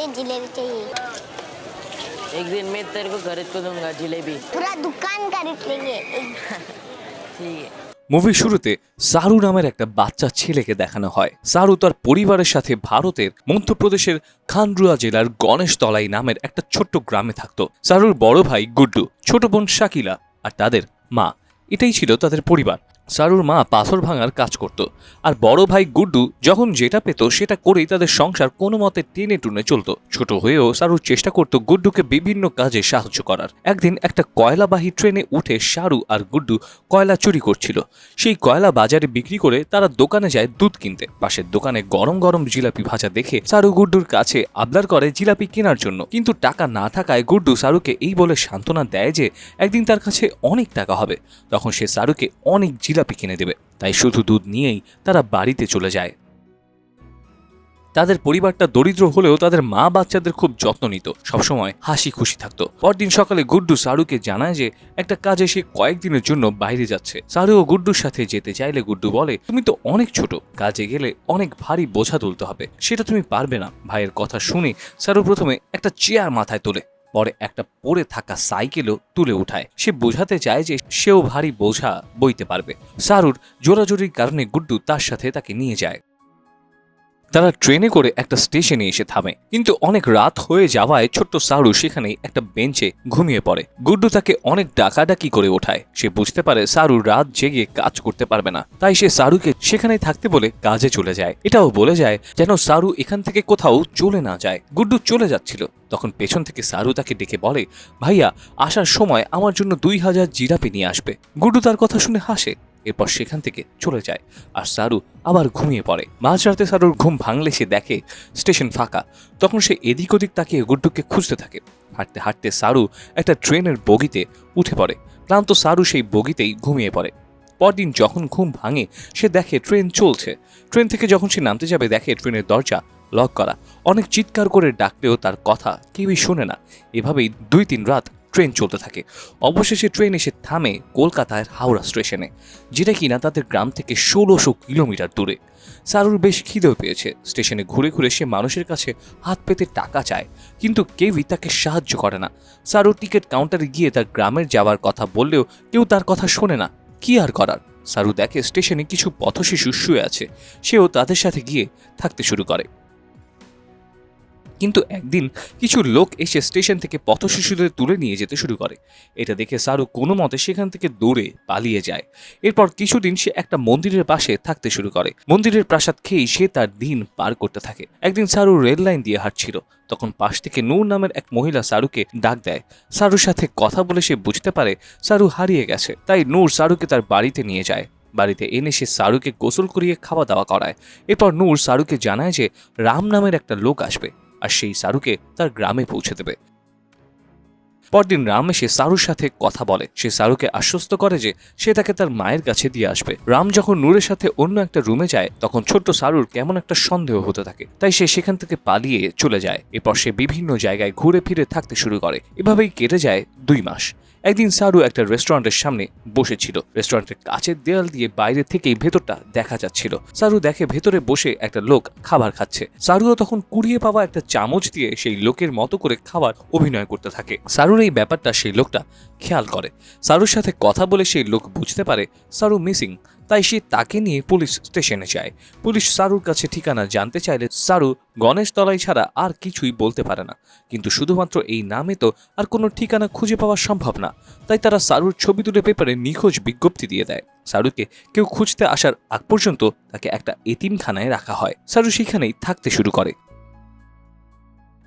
मुझे जलेबी चाहिए एक दिन मैं तेरे को खरीद को दूंगा जलेबी पूरा दुकान खरीद लेंगे एक ठीक है মুভির শুরুতে সারু নামের একটা বাচ্চা ছেলেকে দেখানো হয় সারু তার পরিবারের সাথে ভারতের মধ্যপ্রদেশের খানরুয়া জেলার গণেশ তলাই নামের একটা ছোট্ট গ্রামে থাকতো সারুর বড় ভাই গুড্ডু ছোট বোন শাকিলা আর তাদের মা এটাই ছিল তাদের পরিবার সারুর মা পাথর ভাঙার কাজ করত, আর বড় ভাই গুড্ডু যখন যেটা পেত সেটা করেই তাদের সংসার কোনো মতে টেনে টুনে চলতো। ছোট হয়েও সারুর চেষ্টা করত গুড্ডুকে বিভিন্ন কাজে সাহায্য করার। একদিন একটা কয়লাবাহী ট্রেনে উঠে সারু আর গুড্ডু কয়লা চুরি করছিল। সেই কয়লা বাজারে বিক্রি করে তারা দোকানে যায় দুধ কিনতে। পাশের দোকানে গরম গরম জিলাপি ভাজা দেখে সারু গুড্ডুর কাছে আবদার করে জিলাপি কেনার জন্য। কিন্তু টাকা না থাকায় গুড্ডু সারুকে এই বলে সান্ত্বনা দেয় যে একদিন তার কাছে অনেক টাকা হবে। তখন সে সারুকে অনেক জিলাপি কিনে দেবে। তাই শুধু দুধ নিয়েই তারা বাড়িতে চলে যায়। তাদের পরিবারটা দরিদ্র হলেও তাদের মা বাচ্চাদের খুব যত্ন নিত। সবসময় হাসি খুশি থাকতো। পরদিন সকালে গুড্ডু সারুকে জানায় যে, একটা কাজে সে কয়েকদিনের জন্য বাইরে যাচ্ছে। সারু ও গুড্ডুর সাথে যেতে চাইলে গুড্ডু বলে, তুমি তো অনেক ছোট। কাজে গেলে অনেক ভারী বোঝা তুলতে হবে। সেটা তুমি পারবে না। ভাইয়ের কথা শুনে সারু প্রথমে একটা চেয়ার মাথায় তোলে। পরে একটা পড়ে থাকা সাইকেলও তুলে উঠায়। সে বোঝাতে চায় যে সেও ভারী বোঝা বইতে পারবে। সারুর জোরাজোরির কারণে গুড্ডু তার সাথে তাকে নিয়ে যায়। তারা ট্রেনে করে একটা স্টেশনে এসে থামে। কিন্তু অনেক রাত হয়ে যাওয়ায় ছোট্ট সারু সেখানেই একটা বেঞ্চে ঘুমিয়ে পড়ে। গুড্ডু তাকে অনেক ডাকাডাকি করে ওঠায়। সে বুঝতে পারে সারু রাত জেগে কাজ করতে পারবে না। তাই সে সারুকে সেখানেই থাকতে বলে কাজে চলে যায়। এটাও বলে যায় যেন সারু এখান থেকে কোথাও চলে না যায়। গুড্ডু চলে যাচ্ছিল। তখন পেছন থেকে সারু তাকে ডেকে বলে, ভাইয়া, আসার সময় আমার জন্য দুই হাজার জিরাপি নিয়ে আসবে। গুড্ডু তার কথা শুনে হাসে। এরপর সেখান থেকে চলে যায়। আর সারু আবার ঘুমিয়ে পড়ে। মাঝরাতে সারুর ঘুম ভাঙলে সে দেখে স্টেশন ফাঁকা। তখন সে এদিক ওদিক তাকিয়ে গুড্ডুকে খুঁজতে থাকে। হাঁটতে হাঁটতে সারু একটা ট্রেনের বগিতে উঠে পড়ে। ক্লান্ত সারু সেই বগিতেই ঘুমিয়ে পড়ে। পরদিন যখন ঘুম ভাঙে, সে দেখে ট্রেন চলছে। ট্রেন থেকে যখন সে নামতে যাবে, দেখে ট্রেনের দরজা লক করা। অনেক চিৎকার করে ডাকলেও তার কথা কেউই শোনে না। এভাবেই দুই তিন রাত ট্রেন চলতে থাকে। অবশেষে ট্রেন এসে থামে কলকাতার হাওড়া স্টেশনে, যেটা কিনা তাদের গ্রাম থেকে ষোলোশো কিলোমিটার দূরে। সারুর বেশ খিদেও পেয়েছে। স্টেশনে ঘুরে ঘুরে সে মানুষের কাছে হাত পেতে টাকা চায়, কিন্তু কেউই তাকে সাহায্য করে না। সারু টিকিট কাউন্টারে গিয়ে তার গ্রামের যাওয়ার কথা বললেও কেউ তার কথা শোনে না। কি আর করার? সারু দেখে স্টেশনে কিছু পথশিশু শুয়ে আছে। সেও তাদের সাথে গিয়ে থাকতে শুরু করে। কিন্তু একদিন কিছু লোক এসে স্টেশন থেকে পথশিশুদের তুলে নিয়ে যেতে শুরু করে। এটা দেখে সারু কোনো মতে সেখান থেকে দৌড়ে পালিয়ে যায়। এরপর কিছুদিন সে একটা মন্দিরের পাশে থাকতে শুরু করে। মন্দিরের প্রাসাদ খেয়েই সে তার দিন পার করতে থাকে। একদিন সারু রেল লাইন দিয়ে হাঁটছিল। তখন পাশ থেকে নূর নামের এক মহিলা সারুকে ডাক দেয়। সারুর সাথে কথা বলে সে বুঝতে পারে সারু হারিয়ে গেছে। তাই নূর সারুকে তার বাড়িতে নিয়ে যায়। বাড়িতে এনে সে সারুকে গোসল করিয়ে খাওয়া দাওয়া করায়। এরপর নূর সারুকে জানায় যে রাম নামের একটা লোক আসবে। আর সেই সারুকে তার গ্রামে পৌঁছে দেবে। পরদিন রাম এসে সারুর সাথে কথা বলে। সে সারুকে আশ্বস্ত করে যে সে তাকে তার মায়ের কাছে দিয়ে আসবে। রাম যখন নূরের সাথে অন্য একটা রুমে যায়, তখন ছোট্ট সারুর কেমন একটা সন্দেহ হতে থাকে। তাই সে সেখান থেকে পালিয়ে চলে যায়। এরপর সে বিভিন্ন জায়গায় ঘুরে ফিরে থাকতে শুরু করে। এভাবেই কেটে যায় দুই মাস। একদিন সারু একটা রেস্টুরেন্টের সামনে বসেছিল। রেস্টুরেন্টের কাছের দেয়াল দিয়ে বাইরে থেকেই ভেতরটা দেখা যাচ্ছিল। সারু দেখে ভেতরে বসে একটা লোক খাবার খাচ্ছে। সারুও তখন কুড়িয়ে পাওয়া একটা চামচ দিয়ে সেই লোকের মতো করে খাবার অভিনয় করতে থাকে। সারুর এই ব্যাপারটা সেই লোকটা খেয়াল করে। সারুর সাথে কথা বলে সেই লোক বুঝতে পারে সারু মিসিং, তাই সে তাকে নিয়ে পুলিশ স্টেশনে যায়। পুলিশ সারুর কাছে ঠিকানা জানতে চাইলে সারু গণেশ তলাই ছাড়া আর কিছুই বলতে পারে না। কিন্তু শুধুমাত্র এই নামে তো আর কোনো ঠিকানা খুঁজে পাওয়া সম্ভব না। তাই তারা সারুর ছবি তুলে পেপারে নিখোঁজ বিজ্ঞপ্তি দিয়ে দেয়। সারুকে কেউ খুঁজতে আসার আগ পর্যন্ত তাকে একটা এতিমখানায় রাখা হয়। সারু সেখানেই থাকতে শুরু করে।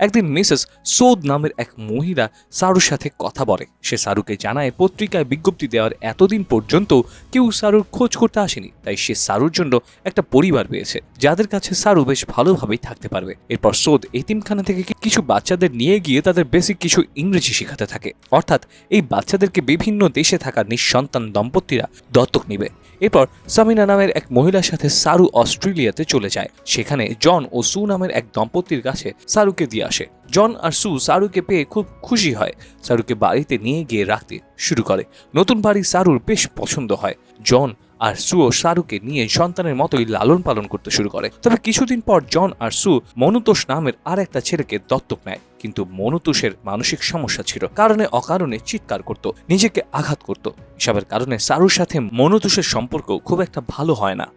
একদিন মিসেস সৌদ নামের এক মহিলা সারুর সাথে কথা বলে। সে সারুকে জানায়, পত্রিকায় বিজ্ঞপ্তি দেওয়ার এতদিন পর্যন্ত কেউ সারুর খোঁজ করতে আসেনি। তাই সে সারুর জন্য একটা পরিবার পেয়েছে, যাদের কাছে সারু বেশ ভালোভাবেই থাকতে পারবে। এরপর সৌদ এতিমখানা থেকে কিছু বাচ্চাদের নিয়ে গিয়ে তাদের বেসিক কিছু ইংরেজি শেখাতে থাকে। অর্থাৎ এই বাচ্চাদেরকে বিভিন্ন দেশে থাকা নিঃসন্তান দম্পতিরা দত্তক নিবে। এরপর সামিনা নামের এক মহিলার সাথে সারু অস্ট্রেলিয়াতে চলে যায়। সেখানে জন ও সু নামের এক দম্পতির কাছে সারুকে দিয়ে আসে। জন আর সু সারুকে পেয়ে খুব খুশি হয়। সারুকে বাড়িতে নিয়ে গিয়ে রাখতে শুরু করে। নতুন বাড়ি সারুর বেশ পছন্দ হয়। জন আর সুও সারুকে নিয়ে সন্তানের মতোই লালন পালন করতে শুরু করে। তবে কিছুদিন পর জন আর সু মনুতোষ নামের আর একটা ছেলেকে দত্তক নেয়। কিন্তু মনুতোষের মানসিক সমস্যা ছিল। কারণে অকারণে চিৎকার করত, নিজেকে আঘাত করত। এসবের কারণে সারুর সাথে মনুতোষের সম্পর্ক খুব একটা ভালো হয় না।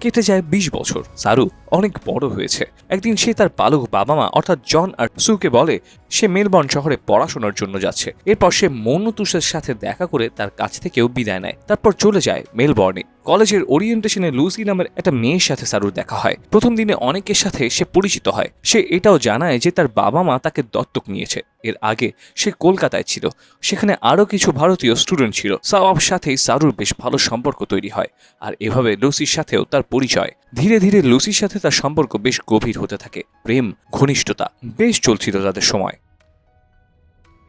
কেটে যায় বিশ বছর। সারু অনেক বড় হয়েছে। একদিন সে তার পালক বাবা মা অর্থাৎ জন আর সুকে বলে, সে মেলবর্ন শহরে পড়াশোনার জন্য যাচ্ছে। এরপর সে মনুতুষের সাথে দেখা করে তার কাছ থেকেও বিদায় নেয়। তারপর চলে যায় মেলবর্নে। কলেজের ওরিয়েন্টেশনে লুসি নামের একটা মেয়ের সাথে সারুর দেখা হয়। প্রথম দিনে অনেকের সাথে সে পরিচিত হয়। সে এটাও জানায় যে তার বাবা মা তাকে দত্তক নিয়েছে। এর আগে সে কলকাতায় ছিল। সেখানে আরও কিছু ভারতীয় স্টুডেন্ট ছিল। সব সাথেই সারুর বেশ ভালো সম্পর্ক তৈরি হয়। আর এভাবে লুসির সাথেও তার পরিচয়। ধীরে ধীরে লুসির সাথে তার সম্পর্ক বেশ গভীর হতে থাকে। প্রেম, ঘনিষ্ঠতা, বেশ চলছিল তাদের সময়।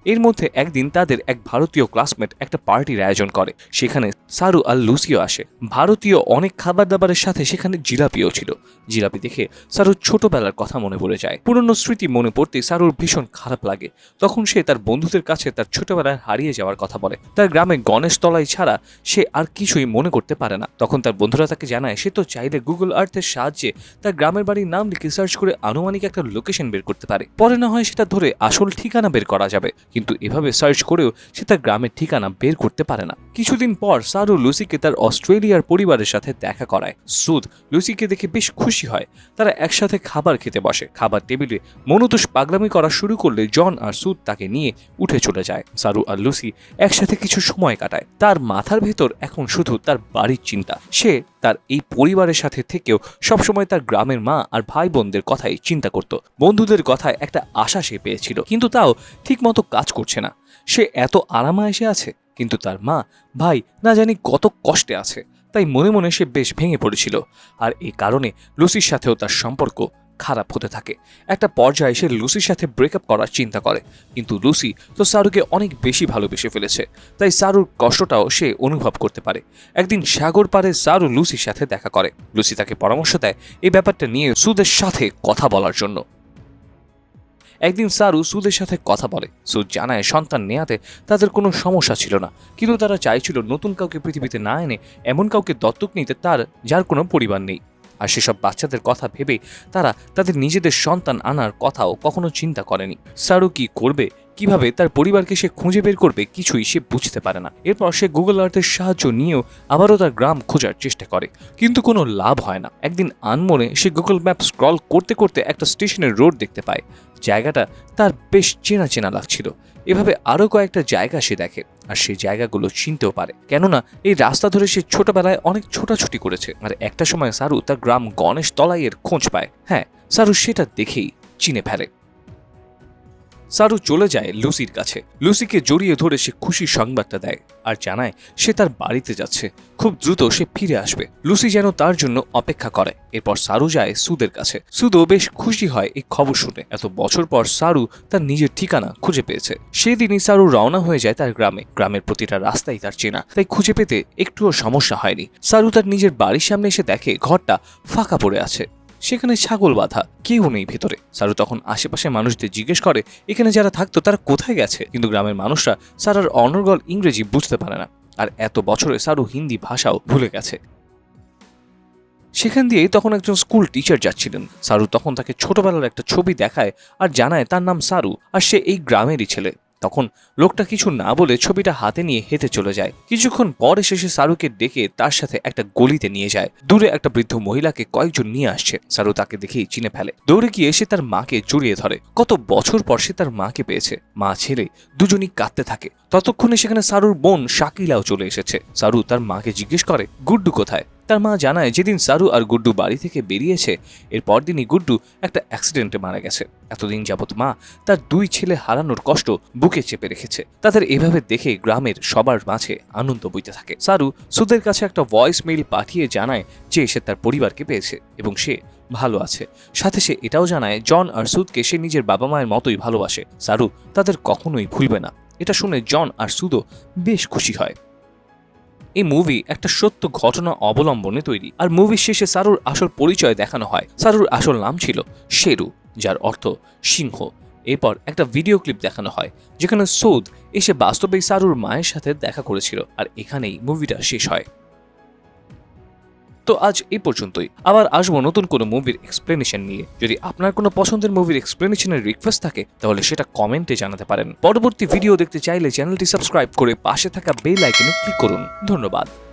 এর মধ্যে একদিন তাদের এক ভারতীয় ক্লাসমেট একটা পার্টির আয়োজন করে। সেখানে সারু আর লুসিও আসে। ভারতীয় অনেক খাবার দাবারের সাথে সেখানে জিলাপিও ছিল। জিলাপি দেখে সারুর ছোটবেলার কথা মনে পড়ে যায়। পুরনো স্মৃতি মনে পড়তে সারুর ভীষণ খারাপ লাগে। তখন সে তার বন্ধুদের কাছে তার ছোটবেলায় হারিয়ে যাওয়ার কথা বলে। তার গ্রামে গণেশ তলাই ছাড়া সে আর কিছুই মনে করতে পারে না। তখন তার বন্ধুরা তাকে জানায়, সে তো চাইলে গুগল আর্থের সাহায্যে তার গ্রামের বাড়ির নাম লিখে সার্চ করে আনুমানিক একটা লোকেশন বের করতে পারে। পরে না হয় সেটা ধরে আসল ঠিকানা বের করা যাবে। কিন্তু এভাবে সার্চ করেও সে তার গ্রামের ঠিকানা বের করতে পারে না। কিছুদিন পর সারু লুসিকে তার অস্ট্রেলিয়ার পরিবারের সাথে দেখা করায়। সুদ লুসিকে দেখে বেশ খুশি হয়। তারা একসাথে খাবার খেতে বসে। খাবার টেবিলে মনোতোষ পাগলামি করা শুরু করলে জন আর সুদ তাকে নিয়ে উঠে চলে যায়। সারু আর লুসি একসাথে কিছু সময় কাটায়। তার মাথার ভেতর এখন শুধু তার বাড়ির চিন্তা। সে তার এই পরিবারের সাথে থেকেও সবসময় তার গ্রামের মা আর ভাই বোনদের কথাই চিন্তা করত। বন্ধুদের কথায় একটা আশা সে পেয়েছিল। কিন্তু তাও ঠিকমতো কাজ করছে না। সে এত আরামায়েশে আছে, কিন্তু তার মা, ভাই, না জানি কত কষ্টে আছে, তাই মনে মনে সে বেশ ভেঙে পড়েছিল। আর এই কারণে লুসির সাথেও তার সম্পর্ক খারাপ হতে থাকে। একটা পর্যায়ে সে লুসির সাথে ব্রেকআপ করার চিন্তা করে, কিন্তু লুসি তো সারুকে অনেক বেশি ভালোবেসে ফেলেছে, তাই সারুর কষ্টটাও সে অনুভব করতে পারে। একদিন সাগর পারে সারু লুসির সাথে দেখা করে। লুসি তাকে পরামর্শ দেয় এই ব্যাপারটা নিয়ে সুদের সাথে কথা বলার জন্য। একদিন সারু সুদের সাথে কথা বলে। সুদ জানায় সন্তান নেয়াতে তাদের কোনো সমস্যা ছিল না। কিন্তু তারা চাইছিল নতুন কাউকে পৃথিবীতে না এনে এমন কাউকে দত্তক নিতে তার, যার কোনো পরিবার নেই। আর সেসব বাচ্চাদের কথা ভেবে তারা তাদের নিজেদের সন্তান আনার কথাও কখনো চিন্তা করেনি। সারু কি করবে? কীভাবে তার পরিবারকে সে খুঁজে বের করবে কিছুই সে বুঝতে পারে না। এরপর সে গুগল আর্থের সাহায্য নিয়েও আবারও তার গ্রাম খোঁজার চেষ্টা করে। কিন্তু কোনো লাভ হয় না। একদিন আনমনে সে গুগল ম্যাপ স্ক্রল করতে করতে একটা স্টেশনের রোড দেখতে পায়। জায়গাটা তার বেশ চেনা চেনা লাগছিল। এভাবে আরও কয়েকটা জায়গা সে দেখে, আর সেই জায়গাগুলো চিনতেও পারে। কেননা এই রাস্তা ধরে সে ছোটবেলায় অনেক ছোটাছুটি করেছে, আর একটা সময় সারু তার গ্রাম গণেশ তলাইয়ের খোঁজ পায়। হ্যাঁ সারু সেটা দেখেই চিনে ফেলে। সারু চলে যায় লুসির কাছে। লুসিকে জড়িয়ে ধরে সে খুশি সংবাদটা দেয় আর জানায় সে তার বাড়িতে যাচ্ছে। খুব দ্রুত সে ফিরে আসবে। লুসি যেন তার জন্য অপেক্ষা করে। এরপর সারু যায় সুদের কাছে। সুদও বেশ খুশি হয় এই খবর শুনে। এত বছর পর সারু তার নিজের ঠিকানা খুঁজে পেয়েছে। সেদিনই সারু রওনা হয়ে যায় তার গ্রামে। গ্রামের প্রতিটা রাস্তাই তার চেনা, তাই খুঁজে পেতে একটুও সমস্যা হয়নি। সারু তার নিজের বাড়ির সামনে এসে দেখে ঘরটা ফাঁকা পড়ে আছে। সেখানে ছাগল বাঁধা, কেউ নেই ভেতরে। সারু তখন আশেপাশে মানুষদের জিজ্ঞেস করে, এখানে যারা থাকতো, তারা কোথায় গেছে? কিন্তু গ্রামের মানুষরা সারার অনর্গল ইংরেজি বুঝতে পারে না। আর এত বছরে সারু হিন্দি ভাষাও ভুলে গেছে। সেখান দিয়ে তখন একজন স্কুল টিচার যাচ্ছিলেন। সারু তখন তাকে ছোটবেলার একটা ছবি দেখায় আর জানায় তার নাম সারু, আর সে এই গ্রামেরই ছেলে। তখন লোকটা কিছু না বলে ছবিটা হাতে নিয়ে হেঁটে চলে যায়। কিছুক্ষণ পর এসে সে সারুকে ডেকে তার সাথে একটা গলিতে নিয়ে যায়। দূরে একটা বৃদ্ধ মহিলাকে কয়েকজন নিয়ে আসছে। সারু তাকে দেখেই চিনে ফেলে। দৌড়ে গিয়ে সে তার মাকে জড়িয়ে ধরে। কত বছর পর সে তার মাকে পেয়েছে। মা ছেলে দুজনই কাঁদতে থাকে। ততক্ষণে সেখানে সারুর বোন শাকিলাও চলে এসেছে। সারু তার মাকে জিজ্ঞেস করে, গুড্ডু কোথায়? তার মা জানায় যেদিন সারু আর গুড্ডু বাড়ি থেকে বেরিয়েছে এর পরদিনই গুড্ডু একটা অ্যাক্সিডেন্টে মারা গেছে। এতদিন যাবৎ মা তার দুই ছেলে হারানোর কষ্ট বুকে চেপে রেখেছে। তাদের এভাবে দেখে গ্রামের সবার মাঝে আনন্দ বইতে থাকে। সারু সুদের কাছে একটা ভয়েস মেইল পাঠিয়ে জানায় যে সে তার পরিবারকে পেয়েছে এবং সে ভালো আছে। সাথে সে এটাও জানায়, জন আর সুদকে সে নিজের বাবা মায়ের মতোই ভালোবাসে। সারু তাদের কখনোই ভুলবে না। এটা শুনে জন আর সুদও বেশ খুশি হয়। এই মুভি একটা সত্য ঘটনা অবলম্বনে তৈরি। আর মুভির শেষে সারুর আসল পরিচয় দেখানো হয়। সারুর আসল নাম ছিল শেরু, যার অর্থ সিংহ। এরপর একটা ভিডিও ক্লিপ দেখানো হয়, যেখানে সৌদ এসে বাস্তবে সারুর মায়ের সাথে দেখা করেছিল। আর এখানেই মুভিটা শেষ হয়। তো আজ এই পর্যন্তই। আবার আসব নতুন কোনো মুভির এক্সপ্লেনেশন নিয়ে। যদি আপনার কোনো পছন্দের মুভির এক্সপ্লেনেশনের রিকোয়েস্ট থাকে, তাহলে সেটা কমেন্টে জানাতে পারেন। পরবর্তী ভিডিও দেখতে চাইলে চ্যানেলটি সাবস্ক্রাইব করে পাশে থাকা বেল আইকনে ক্লিক করুন। ধন্যবাদ।